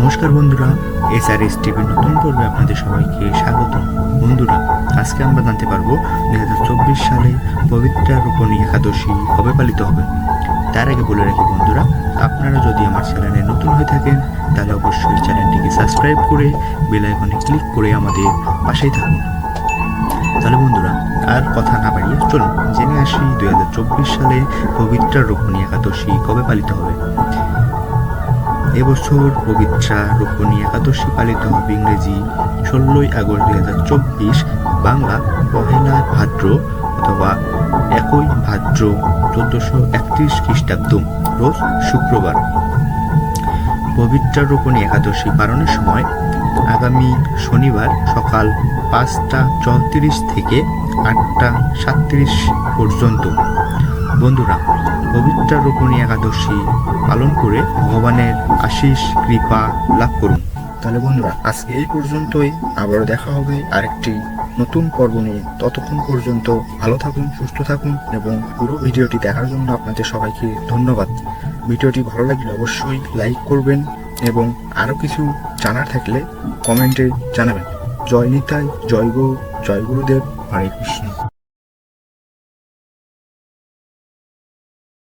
নমস্কার বন্ধুরা এস আর এস টিভির নতুন পর্বে আপনাদের সবাইকে স্বাগত। বন্ধুরা, আজকে আমরা জানতে পারব দুই হাজার চব্বিশ সালে পবিত্র রূপণী একাদশী কবে পালিত হবে। তার আগে বলে রাখি বন্ধুরা, আপনারা যদি আমার চ্যানেলে নতুন হয়ে থাকেন, তাহলে অবশ্যই চ্যানেলটিকে সাবস্ক্রাইব করে বেল আইকনে ক্লিক করে আমাদের পাশেই থাকুন। তাহলে বন্ধুরা, আর কথা না বাড়িয়ে চলুন, জেনে আসি দুই হাজার চব্বিশ সালে পবিত্র রূপণী একাদশী কবে পালিত হবে। এবছর পবিত্রা রোপণী একাদশী পালিত হবে ইংরেজি। ষোলোই আগস্ট দুই হাজার চব্বিশ বাংলা পহেলা ভাদ্র অথবা একই ভাদ্র চোদ্দশো একত্রিশ খ্রিস্টাব্দ রোজ শুক্রবার। পবিত্রা রোপণী একাদশী পালনের সময় আগামী শনিবার সকাল পাঁচটা চৌত্রিশ থেকে আটটা সাতত্রিশ পর্যন্ত বন্ধুরা, পবিত্র রোপণী একাদশী পালন করে ভগবানের আশিস কৃপা লাভ করুন। তাহলে বন্ধুরা, আজকে এই পর্যন্তই। আবারও দেখা হবে আরেকটি নতুন পর্ব নিয়ে। ততক্ষণ পর্যন্ত ভালো থাকুন, সুস্থ থাকুন এবং পুরো ভিডিওটি দেখার জন্য আপনাদের সবাইকে ধন্যবাদ। ভিডিওটি ভালো লাগলে অবশ্যই লাইক করবেন এবং আরও কিছু জানার থাকলে কমেন্টে জানাবেন। জয় নিতাই, জয় গৌ, জয় গুরুদেব, হরে কৃষ্ণ।